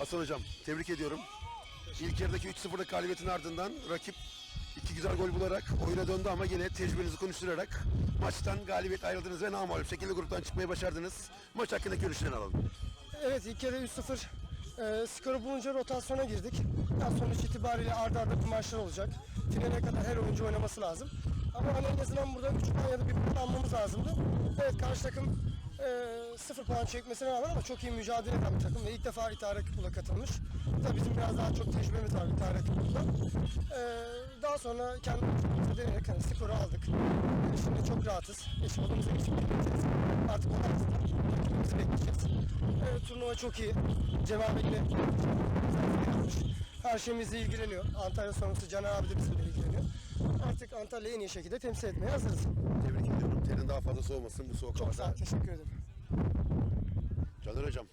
Hasan Hocam tebrik ediyorum. İlk yarıdaki 3-0'lık galibiyetin ardından rakip iki güzel gol bularak oyuna döndü ama yine tecrübenizi konuşturarak maçtan galibiyet ayrıldınız ve namalip şekilde gruptan çıkmayı başardınız. Maç hakkındaki görüşlerini alalım. Evet ilk kere 3-0 e, skoru bulunca rotasyona girdik. Daha sonuç itibariyle arda arda maçlar olacak. Finale kadar her oyuncu oynaması lazım. Ama hani en azından burada 3 puan ya da 1 puan almamız lazımdı. Evet karşı takım e, 0 puan çekmesine rağmen ama çok iyi mücadele eden bir takım ve ilk defa İtihar Rakipul'a katılmış. Tabii bizim biraz daha çok tecrübemiz var İtihar Rakipul'da. E, daha sonra kendi oyuncularımızı deneyerek hani skoru aldık. E, şimdi çok rahatız. Eş olduğumuza geçip gideceğiz. Artık sonra rakibimizi bekleyeceğiz. Evet, turnuva çok iyi. Cemal Bey'le yapmış. Her şeyimizle ilgileniyor. Antalya sonrası Caner abi de bizimle ilgileniyor. Artık Antalya'yı en iyi şekilde temsil etmeye hazırız. Tebrik ediyorum. Terin daha fazla soğumasın bu soğuk Çok sağ ol, havada. teşekkür ederim. Caner Hocam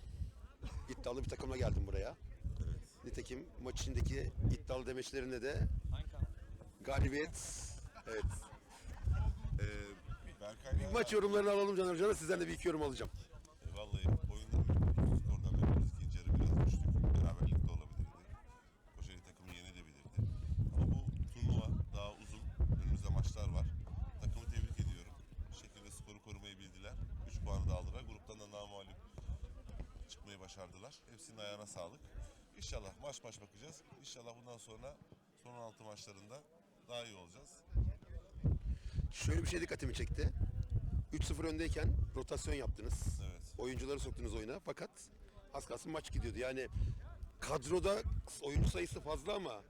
iddialı bir takımla geldim buraya. Nitekim maç içindeki iddialı demeçlerinde de galibiyet evet. Ee, Berkay'la Maç yorumlarını alalım Caner Hocam. Sizden de bir iki yorum alacağım. e, vallahi oyundan memnunuz. Skordan memnunuz. İkinci yarı biraz düştük. Beraberlik de olabilirdi. Kocaeli takımı yenebilirdi. Ama bu turnuva daha uzun. Önümüzde maçlar var. Takımı tebrik ediyorum. Bir şekilde skoru korumayı bildiler. 3 puanı da aldılar. Gruptan da namalip çıkmayı başardılar. Hepsinin ayağına sağlık. İnşallah maç maç bakacağız. İnşallah bundan sonra son 16 maçlarında daha iyi olacağız. Şöyle bir şey dikkatimi çekti. 3-0 öndeyken rotasyon yaptınız. Evet. Oyuncuları soktunuz oyuna fakat az kalsın maç gidiyordu. Yani kadroda oyuncu sayısı fazla ama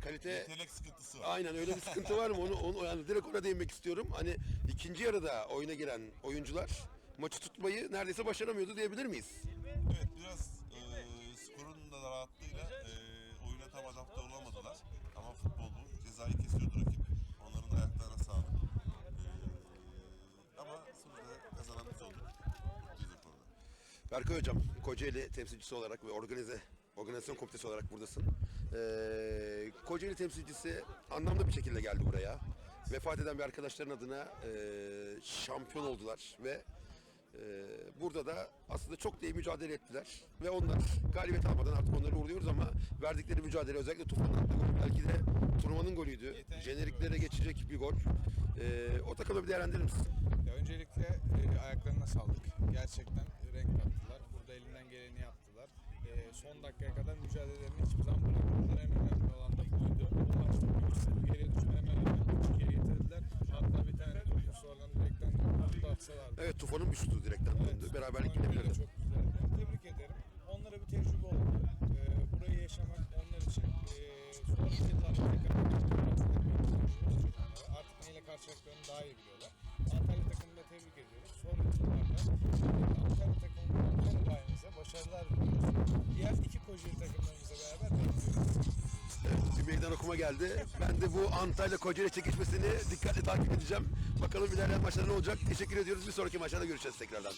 kalite Yetenek sıkıntısı var. aynen öyle bir sıkıntı var mı? Onu, onu yani direkt ona değinmek istiyorum. Hani ikinci yarıda oyuna giren oyuncular maçı tutmayı neredeyse başaramıyordu diyebilir miyiz? Evet biraz e, skorun da rahatlığıyla e, oyuna tam adapte olamadılar. Ama futbol bu. Cezayı kesiyordu rakip. Onların da ayaklarına sağlık. E, ama sonuçta kazanan biz olduk. Mutluyuz o konuda. Berkay Hocam, Kocaeli temsilcisi olarak ve organize organizasyon komitesi olarak buradasın. Ee, Kocaeli temsilcisi anlamlı bir şekilde geldi buraya. Vefat eden bir arkadaşların adına e, şampiyon oldular ve burada da aslında çok da iyi mücadele ettiler. Ve onlar galibiyet almadan artık onları uğurluyoruz ama verdikleri mücadele özellikle Tufan'ın attığı gol belki de turnuvanın golüydü. Jeneriklere geçecek bir gol. Ee, o takımda bir değerlendirir misin? Ya öncelikle e, ayaklarına sağlık. Gerçekten renk kattılar. Burada elinden geleni yaptılar. E, son dakikaya kadar mücadelelerini hiçbir zaman bırakmadılar. En önemli olan da buydu. Bu maçta 3-0 geriye düşmeme rağmen 3 geri getirdiler. Hatta bir tane topu sonradan direkten attı atsalardı. Evet Tufan'ın bir şutu direkten döndü. Beraberlik oyunları da gidebilirdi. Çok güzeldi. Tebrik ederim. Onlara bir tecrübe oldu. E, burayı yaşamak onlar için e, sonraki yıllarda tekrar. Artık neyle karşılaştıklarını daha iyi biliyorlar. Antalya takımını da tebrik ediyorum. Sonraki yıllarda Antalya takımının Antalya'mıza başarılar diliyoruz. Diğer iki Kocaeli takımlarımızla beraber bekliyoruz. Bir meydan okuma geldi. Ben de bu Antalya Kocaeli çekişmesini dikkatli takip edeceğim. Bakalım ilerleyen maçlarda ne olacak. Teşekkür ediyoruz. Bir sonraki maçlarda görüşeceğiz tekrardan.